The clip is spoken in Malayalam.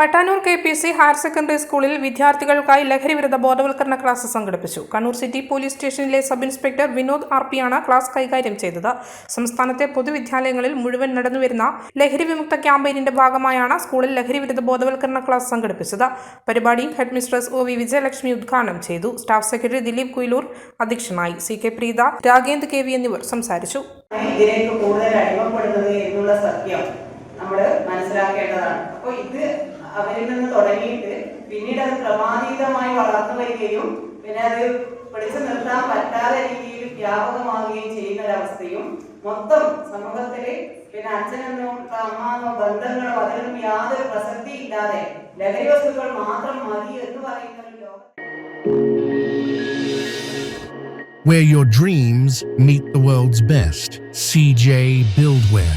Pattanur K P C higher secondary സ്കൂളിൽ വിദ്യാർത്ഥികൾക്കായി ലഹരിവിരുദ്ധ ബോധവൽക്കരണ ക്ലാസ് സംഘടിപ്പിച്ചു. കണ്ണൂർ സിറ്റി പോലീസ് സ്റ്റേഷനിലെ സബ് ഇൻസ്പെക്ടർ വിനോദ് ആർ പിയാണ് ക്ലാസ് കൈകാര്യം ചെയ്തത്. സംസ്ഥാനത്തെ പൊതുവിദ്യാലയങ്ങളിൽ മുഴുവൻ നടന്നുവരുന്ന ലഹരി വിമുക്ത ക്യാമ്പയിനിന്റെ ഭാഗമായാണ് സ്കൂളിൽ ലഹരിവിരുദ്ധ ബോധവൽക്കരണ ക്ലാസ് സംഘടിപ്പിച്ചത്. പരിപാടി head mistress O V Vijayalakshmi ഉദ്ഘാടനം ചെയ്തു. സ്റ്റാഫ് സെക്രട്ടറി ദിലീപ് കുയിലൂർ അധ്യക്ഷനായി. C K Preetha Ragend K V എന്നിവർ സംസാരിച്ചു. ഇതിലേക്ക് കൂടുതൽ അടിമപ്പെടുന്നത് എന്നുള്ള സത്യം നമ്മൾ മനസ്സിലാക്കേണ്ടതാണ് അപ്പോൾ ഇത് അവരിൽ നിന്ന് തുടങ്ങിയിട്ട് പിന്നീട് അത് ക്രമാതീതമായി വളർന്നു വരികയും പിന്നെ അത് പിടിച്ചു നിർത്താൻ പറ്റാത്ത രീതിയിൽ വ്യാപകമാവുകയും ചെയ്യുന്ന ഒരവസ്ഥയും മൊത്തം സമൂഹത്തിൽ പിന്നെ അച്ഛനെന്നോ അമ്മാന്നോ ബന്ധങ്ങളോ അതിനൊന്നും യാതൊരു പ്രസക്തി ഇല്ലാതെ ലഹരി വസ്തുക്കൾ മാത്രം മതി എന്ന് പറയുന്ന ഒരു ലോകം Where your dreams meet the world's best. CJ Buildwear.